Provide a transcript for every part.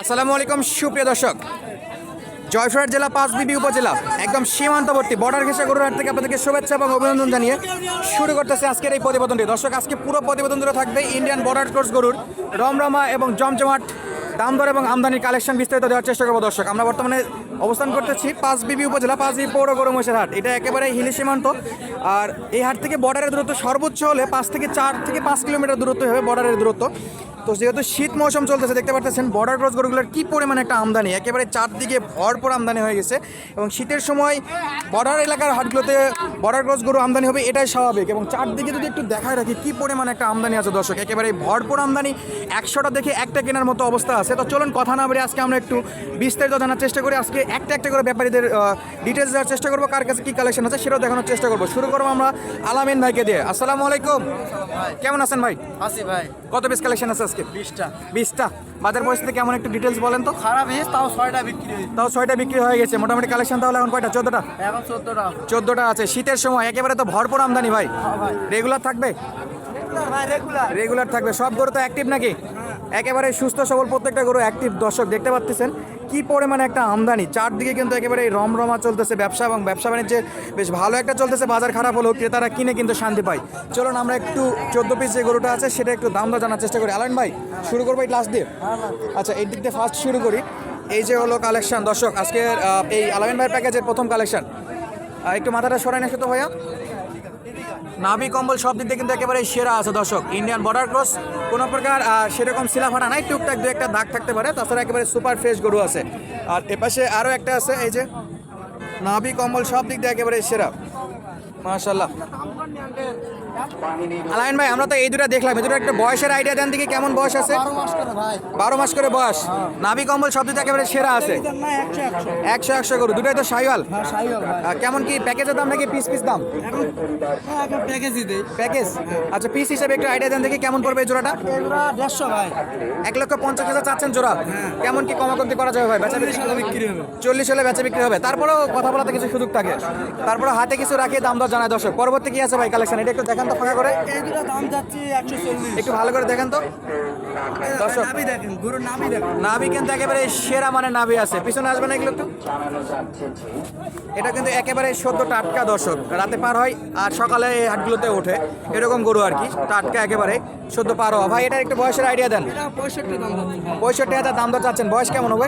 আসসালামু আলাইকুম, সুপ্রিয় দর্শক। জয়পুরহাট জেলা পাঁচ বিবি উপজেলা, একদম সীমান্তবর্তী বর্ডার ঘেঁষে গরুরহাট থেকে আপনাদেরকে শুভেচ্ছা এবং অভিনন্দন জানিয়ে শুরু করতেছে আজকের এই প্রতিবেদনটি। দর্শক, আজকে পুরো প্রতিবেদন জুড়ে থাকবে ইন্ডিয়ান বর্ডার ক্রস গরুর রমরমা এবং জমজমাট দাম দর এবং আমদানির কালেকশন বিস্তারিত দেওয়ার চেষ্টা করব দর্শক। আমরা বর্তমানে অবস্থান করতেছি পাঁচ বিবি উপজেলা, পাঁচ বিবি পৌর গরু মহিষের হাট। এটা একেবারে হিলি সীমান্ত। আর এই হাট থেকে বর্ডারের দূরত্ব সর্বোচ্চ হলে পাঁচ থেকে চার থেকে পাঁচ কিলোমিটার দূরত্ব হবে বর্ডারের দূরত্ব। তো যেহেতু শীত মৌসুম চলতেছে দেখতে পাচ্ছেন বর্ডার ক্রস গরুগুলোর কী পরিমাণে একটা আমদানি। একেবারে চারদিকে ভরপুর আমদানি হয়ে গেছে এবং শীতের সময় বর্ডার এলাকার হাটগুলোতে বর্ডার ক্রস গরু আমদানি হবে এটাই স্বাভাবিক। এবং চারদিকে যদি একটু দেখায় রাখি কী পরিমাণে একটা আমদানি আছে দর্শক? একেবারে ভরপুর আমদানি একশোটা দেখে একটা কেনার মতো অবস্থা আছে। তো চলুন কথা না বলে আজকে আমরা একটু বিস্তারিত জানার চেষ্টা করি। আজকে একটা একটা করে ব্যাপারীদের ডিটেলস দেওয়ার চেষ্টা করব কার কাছে কী কালেকশন আছে সেটাও দেখানোর চেষ্টা করব। শুরু করব আমরা আলামিন ভাইকে দিয়ে। আসসালামু আলাইকুম। কেমন আছেন ভাই? আসি ভাই। কত পিস কালেকশন আছে আজকে? বিশটা। বিশটা? বাজার পরিস্থিতি কেমন একটু ডিটেলস বলেন তো? খারাপ হয়েছে তাও ছয়টা বিক্রি হয়েছে। তাও ছয়টা বিক্রি হয়ে গেছে। মোটামুটি কালেকশন তাহলে এখন কয়টা? চোদ্দটা? এখন চোদ্দটা চোদ্দটা আছে। শীতের সময় একেবারে তো ভরপুর আমদানি ভাই। রেগুলার থাকবে? ভাই রেগুলার রেগুলার থাকবে। সব গরু তো অ্যাক্টিভ নাকি? একেবারে সুস্থ সবল প্রত্যেকটা গরু অ্যাক্টিভ দর্শক দেখতে পাচ্ছেন? কি পরিমাণে একটা আমদানি? চারদিকে কিন্তু একেবারে রমরমা চলতেছে ব্যবসা এবং ব্যবসা বাণিজ্যে বেশ ভালো একটা চলতেছে, বাজার খারাপ হলেও ক্রেতারা কিনে কিন্তু শান্তি পায়। চলুন আমরা একটু চোদ্দ পিস যে গরুটা আছে, সেটা একটু দাম দর জানার চেষ্টা করি। আলাইন ভাই, শুরু করব এই লাস্ট দিয়ে? আচ্ছা এই দিক দিয়ে ফার্স্ট শুরু করি। এই যে হলো কালেকশন দর্শক, আজকের এই আলামিন ভাইয়ের প্যাকেজের প্রথম কালেকশন একটু মাথাটা সরাই না তো ভাইয়া। নাভি কম্বল সব দিক থেকে কিন্তু একেবারে সেরা আছে, দর্শক। ইন্ডিয়ান বর্ডার ক্রস কোনো প্রকার সেরকম শিলাফাটা নাই, টুকটাক দু একটা দাগ থাকতে পারে, তাছাড়া একেবারে সুপার ফ্রেশ গরু আছে। আর এপাশে আরও একটা আছে, এই যে, নাভি কম্বল সব দিক দিয়ে একেবারে সেরা। মাশাল্লাহ আলাইন ভাই আমরা তো এই দুটো দেখলাম। এই দুটো একটা বয়সের আইডিয়া দেন দিকে কেমন বয়স আছে। বারো মাস করে ভাই। বারো মাস করে বয়স। নাভি কম্বল সব দিক একেবারে সেরা আছে। একশো একশো। একশো একশো তো সাইওয়াল। হ্যাঁ সাইকেল ভাই। কেমন কি প্যাকেজের দাম নাকি পিস পিস দাম? এখন হ্যাঁ, এখন প্যাকেজই দেই। প্যাকেজ? আচ্ছা পিস হিসাবে একটু আইডিয়া দেন দেখি কেমন পড়বে এই জোড়াটা। দেড়শো ভাই। এক লক্ষ পঞ্চাশ হাজার চাচ্ছেন জোড়া। কেমন কি কমাকমতি করা যাবে ভাই? বেচা বিক্রি হবে। চল্লিশ হলে বেচা বিক্রি হবে। তারপরেও কথা বলাতে কিছু সুযোগ থাকে। তারপরে হাতে কিছু রাখে দাম দর জানায় দর্শক। পরবর্তী কি আছে ভাই কালেকশন এটা একটু দেখান তো ফাঁকা করে। এই দুটো দাম যাচ্ছে একশো চল্লিশ। একটু ভালো করে দেখেন তো। দর্শক নাবি দেখেন গরুর নাবি দেখেন। নাভি কিন্তু একেবারে সেরা মানে নাভি আছে। পিছনে আসবে না এগুলো একটু? এটা কিন্তু একেবারে সদ্য টাটকা দর্শক। রাতে পার হয় আর সকালে এই হাটগুলোতে ওঠে। এরকম গরু আর কি টাটকা একেবারে সদ্য পার হওয়া। ভাই এটার একটু বয়সের আইডিয়া দেন। পঁয়ষট্টি হাজার দাম দর চাচ্ছেন। বয়স কেমন হবে?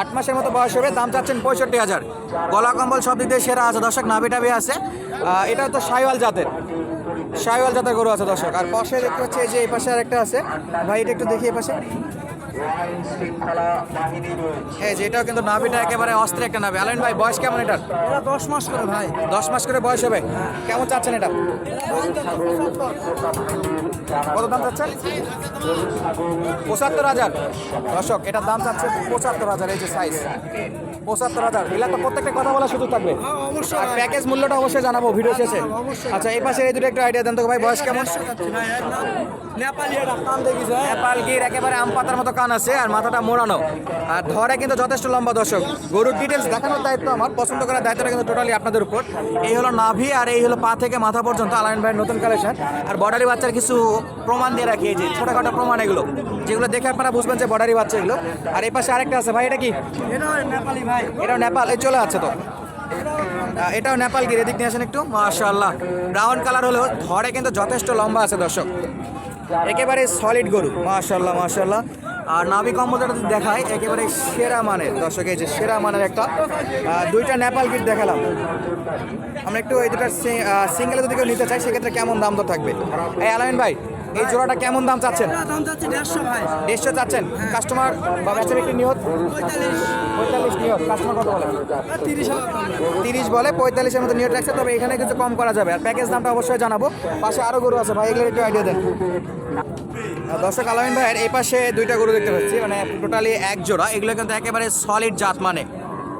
আট মাসের মতো বয়স হবে। দাম চাচ্ছেন পঁয়ষট্টি হাজার। গলা কম্বল সব দিক দিয়ে সেরা আছে। দর্শক নাভি টাভি আছে। এটা তো সাইওয়াল জাতের। সাইওয়াল জাতের গরু আছে দর্শক। আর পাশে দেখতে পাচ্ছি এই যে এই পাশে আর একটা আছে। ভাই, এটা একটু দেখি এই পাশে। এই যে এটাও কিন্তু নাভিটা একেবারে অস্ত্রে একটা নাভি। আলাইন ভাই বয়স কেমন এটার? এটা দশ মাস করে ভাই। দশ মাস করে বয়স হবে? কেমন চাচ্ছেন এটা? কত দাম চাচ্ছেন? পঁচাত্তর হাজার। দর্শক এটার দাম চাচ্ছে পঁচাত্তর হাজার এই যে সাইজ পঁচাত্তর হাজার। এগুলা তো প্রত্যেকটা কথা বলার সুযোগ থাকবে। হ্যাঁ, আর প্যাকেজ মূল্যটা অবশ্যই জানাব ভিডিও শেষে। আচ্ছা এই পাশে এই দুটো একটু আইডিয়া দেন তো ভাই বয়স কেমন? হ্যাঁ নেপাল গির একেবারে আম পাতার মতো কান আছে আর মাথাটা মোড়ানো। আর ধরে কিন্তু যথেষ্ট লম্বা দর্শক। গরুর ডিটেলস দেখানোর দায়িত্ব আমার। পছন্দ করার দায়িত্বটা কিন্তু টোটালি আপনাদের উপর। এই হলো নাভি আর এই হলো পা থেকে মাথা পর্যন্ত আলাইন ভাইয়ের নতুন কালেকশন আর বর্ডারি বাচ্চার কিছু প্রমাণ দিয়ে রাখি এই যে ছোটখাটো প্রমাণ এগুলো। যেগুলো দেখে আপনারা বুঝবেন যে বর্ডারি বাচ্চা এগুলো আর এই পাশে আরেকটা আছে ভাই এটা কি? এটা নেপালি ভাই। এটাও নেপাল এই চলে আছে তো। এটাও নেপাল গির এদিক নিয়ে আসেন একটু। মাশাল্লাহ ব্রাউন কালার হলেও ধরে কিন্তু যথেষ্ট লম্বা আছে দর্শক। একেবারে সলিড গরু। মাশাল্লাহ মাশাল্লাহ আর নাভি কম্বল দেখায় একেবারে সেরা মানের। দর্শক এই যে সেরা মানের একটা দুইটা নেপাল গিট দেখালাম। আমরা একটু এই দুটার সিঙ্গেলে যদি কেউ নিতে চাই সেক্ষেত্রে কেমন দাম তো থাকবে? এই আলামিন ভাই এই জোড়াটা কেমন দাম চাচ্ছেন? দেড়শো চাচ্ছেন? কাস্টমার বা বেচার একটি নিয়ত? পঁয়তাল্লিশ। নিয়ত। কাস্টমার কত বলে? তিরিশ বলে পঁয়তাল্লিশের মতো নিয়ে রাখছে তবে এখানে কিছু কম করা যাবে। আর প্যাকেজ দামটা অবশ্যই জানাব। পাশে আরও গরু আছে ভাই এগুলো একটু আইডিয়া দেন। দর্শক আলমিন ভাইয়ের এই পাশে দুইটা গরু দেখতে পাচ্ছি মানে টোটালি এক জোড়া। এগুলো কিন্তু একেবারে সলিড জাত মানে।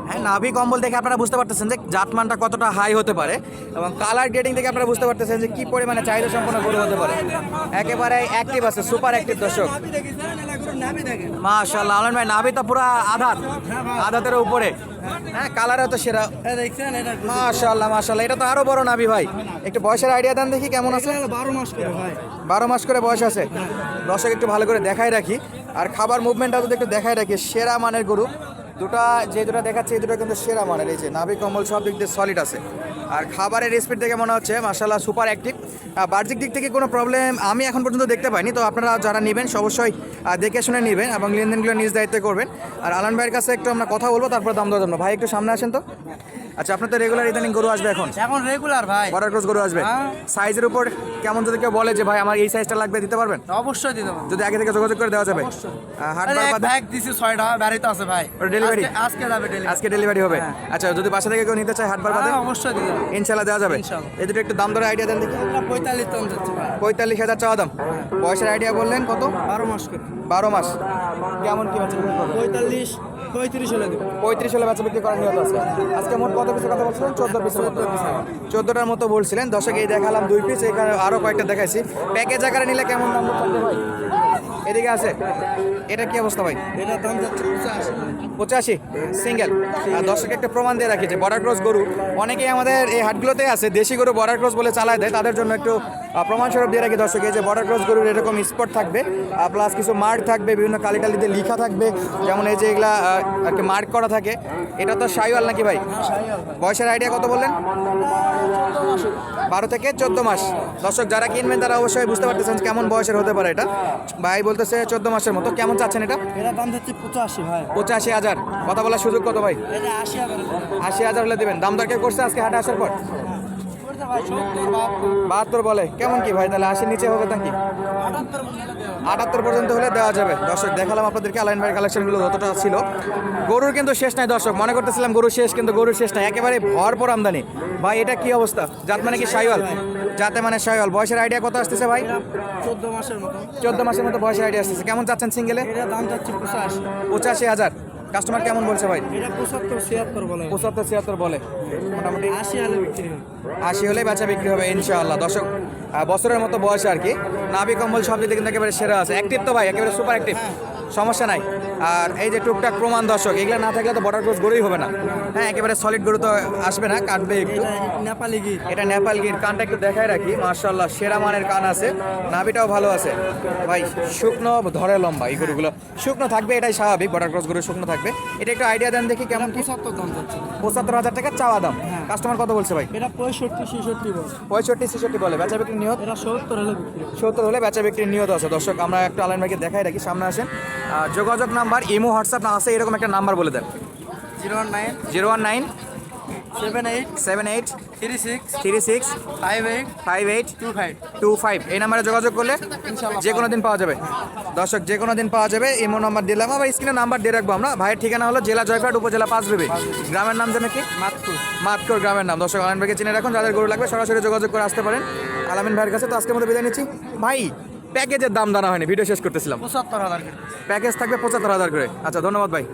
হ্যাঁ নাভি কম্বল দেখে আপনারা বুঝতে পারতেছেন যে জাতমানটা কতটা হাই হতে পারে এবং কালার গ্রেডিং থেকে আপনারা বুঝতে পারতেছেন যে কি পরিমাণে চাহিদা সম্পন্ন গরু হতে পারে। একেবারে অ্যাক্টিভ আছে সুপার অ্যাক্টিভ দর্শক। মাশাল্লাহ আলম ভাই, নাভি তো পুরো আধাত, আধাতের উপরে। হ্যাঁ কালারও তো সেরা। মাশাল্লাহ মাশাল্লাহ এটা তো আরও বড় নাভি ভাই। একটু বয়সের আইডিয়া দেন দেখি কেমন আছে। বারো মাস করে ভাই বারো মাস করে বয়স আছে। দর্শক, একটু ভালো করে দেখাই রাখি। আর খাবার মুভমেন্টটা যদি একটু দেখাই রাখি, সেরা মানের গরু। দুটা, যে দুটা দেখাচ্ছে, এই দুটো কিন্তু সেরা মানের। এই যে নাভি কম্বল সব দিক দিয়ে সলিড আছে। আর খাবারের স্পিড দেখে মনে হচ্ছে মার্শাল্লাহ সুপার অ্যাক্টিভ বাহ্যিক দিক থেকে কোনো প্রবলেম আমি এখন পর্যন্ত দেখতে পাইনি, তো আপনারা যারা নেবেন, অবশ্যই দেখে শুনে নেবেন এবং লেনদেনগুলো নিজ দায়িত্বে করবেন। আর আলান ভাইয়ের কাছে একটু আমরা কথা বলব, তারপর দাম দেওয়ার জন্য ভাই, একটু সামনে আসেন তো। আচ্ছা আপনার তো রেগুলার ইদানিং গরু আসবে এখন? এখন রেগুলার ভাই। বর্ডার ক্রস গরু আসবে? হ্যাঁ। সাইজের উপর কেমন যদি কেউ বলে যে ভাই আমার এই সাইজটা লাগবে দিতে পারবেন? অবশ্যই দিতে পারব। যদি আগে থেকে যোগাযোগ করে দেওয়া যাবে। হাট বার ব্যাগ দিছি ছয়টা বাড়িতে আছে ভাই। ওটা delivery? আজকে- যাবে ডেলিভারি আজকে ডেলিভারি হবে? আচ্ছা যদি বাসা থেকে কেউ নিতে চায় হাট বার বাদে অবশ্যই দিতে পারব ইনশাল্লাহ দেওয়া যাবে। এই দুটো একটু দাম ধরে আইডিয়া দেন দেখি। এটা পঁয়তাল্লিশ টন যাচ্ছে ভাই। পঁয়তাল্লিশ হাজার চাওয়া দাম। পয়সার আইডিয়া বললেন কত? বারো মাস করে। বারো মাস। কেমন কি করবে পঁয়তাল্লিশ পঁয়ত্রিশ হলে পঁয়ত্রিশ হলে বাচ্চা বিক্রি করার নিয়ত আছে। আজকে মোট কত পিসের কথা বলছিলেন? চোদ্দ মতো চোদ্দটার মতো বলছিলেন। দশক এই দেখালাম দুই পিস এখানে আরও কয়েকটা দেখাইছি। প্যাকেজ আকারে নিলে কেমন দাম ভাই এদিকে আছে। এটা কি অবস্থা ভাই? এটা দাম পঁচাশি। সিঙ্গেল দর্শক একটা প্রমাণ দিয়ে রাখি যে বর্ডার ক্রস গরু অনেকেই আমাদের এই হাটগুলোতে আছে। দেশি গরু বর্ডার ক্রস বলে চালায় দেয়। তাদের জন্য একটু প্রমাণস্বরূপ দিয়ে রাখি দর্শক এই যে বর্ডার ক্রস গরুর এরকম স্পট থাকবে প্লাস কিছু মার্ক থাকবে বিভিন্ন কালি টালিতে লিখা থাকবে যেমন এই যে এগুলা আর কি মার্ক করা থাকে এটা তো সাইওয়াল নাকি ভাই? বয়সের আইডিয়া কত বললেন? বারো থেকে চোদ্দ মাস। দর্শক যারা কিনবেন তারা অবশ্যই বুঝতে পারতেছেন কেমন বয়সের হতে পারে এটা। ভাই বলতেছে চোদ্দ মাসের মতো কেমন চাচ্ছেন এটা? এটা দাম যাচ্ছে পঁচাশি ভাই। পঁচাশি হাজার। কথা বলার সুযোগ কত ভাই? আশি হাজার হলে দেবেন। দাম দর কেউ করছে আজকে হাটে আসার পর? সত্তর বাহাত্তর বলে। কেমন কি ভাই? তাহলে আশির নিচে হবে নাকি? আটাত্তর পর্যন্ত হলে দেওয়া যাবে। দর্শক দেখালাম আপনাদেরকে আলাইন ভাই কালেকশনগুলো যতটা ছিল। গরুর কিন্তু শেষ নাই দর্শক মনে করতেছিলাম গরুর শেষ কিন্তু গরুর শেষ নাই। একেবারে ভরপুর আমদানি। ভাই এটা কি অবস্থা? জাত মানে কি সাইওয়াল? যাতে মানে সাইওয়াল। বয়সের আইডিয়া কত আসতেছে ভাই? চোদ্দ মাসের মতো। চোদ্দ মাসের মতো বয়সের আইডিয়া আসতেছে। কেমন চাচ্ছেন সিঙ্গেলে দাম পঁচাশি। পঁচাশি হাজার। কাস্টমার কেমন বলছে ভাই? এটা পঁচাত্তর ছিয়াত্তর বলে। পঁচাত্তর ছিয়াত্তর বলে। মোটামুটি আশি হলে বিক্রি হয় আশি হলে বেচা বিক্রি হবে ইনশাআল্লাহ। দশক বছরের মতো বয়স আর কি। নাভি কম্বল সব দিকে কিন্তু একেবারে সেরা আছে। অ্যাক্টিভ তো ভাই একেবারে সুপার অ্যাক্টিভ সমস্যা নাই। আর এই যে টুকটাক প্রমাণ দর্শক এগুলো না থাকলে তো বর্ডার ক্রস গরুই হবে না। হ্যাঁ একেবারে সলিড গরু তো আসবে না কাটবে একটু। নেপালি গির। এটা নেপাল গির কানটা একটু দেখাই রাখি। মার্শাল্লাহ সেরা মানের কান আছে। নাভিটাও ভালো আছে। ভাই শুকনো ধরে লম্বা এই গরুগুলো। শুকনো থাকবে এটাই স্বাভাবিক বর্ডার ক্রস গরু শুকনো থাকবে। এটা একটু আইডিয়া দেন দেখি কেমন কি। পঁচাত্তর দাম পঁচাত্তর হাজার টাকা চাওয়া দাম। কাস্টমার কত বলছে ভাই? এটা পঁয়ষট্টি ছেষট্টি বল। পঁয়ষট্টি ছেষট্টি বলে বেচা বিক্রি নিয়ত? এটা সত্তর হলে বিক্রি সত্তর হলে বেচা বিক্রির নিয়ত আছে। দর্শক আমরা একটু আলাইন ভাইকে দেখাই রাখি সামনে আসেন। যোগাযোগ নাম্বার ইমো হোয়াটসঅ্যাপ না আছে এরকম একটা নাম্বার বলে দেন। Zero one nine zero one nine seven eight seven eight three six three six five eight five eight two five two five. এই নাম্বারে যোগাযোগ করলে যে কোনো দিন পাওয়া যাবে। দর্শক যে কোনো দিন পাওয়া যাবে ইমো নাম্বার দিলাম। আবার স্ক্রিনে নাম্বার দিয়ে রাখব আমরা। ভাইয়ের ঠিকানা হলো জেলা জয়ঘাট উপজেলা পাঁচ বেবি। গ্রামের নাম জানে কি? মাত্র মাতকর গ্রামের নাম। দর্শক আলামিন ভাইকে চিনে রাখুন। যাদের গরু লাগবে সরাসরি যোগাযোগ করে আসতে পারেন। আলামিন ভাইয়ের কাছে তো আজকের মতো বিদায় নিচ্ছি। ভাই প্যাকেজের দাম জানা হয়নি ভিডিও শেষ করতেছিলাম। পঁচাত্তর হাজার প্যাকেজ থাকবে পঁচাত্তর হাজার করে। আচ্ছা ধন্যবাদ ভাই।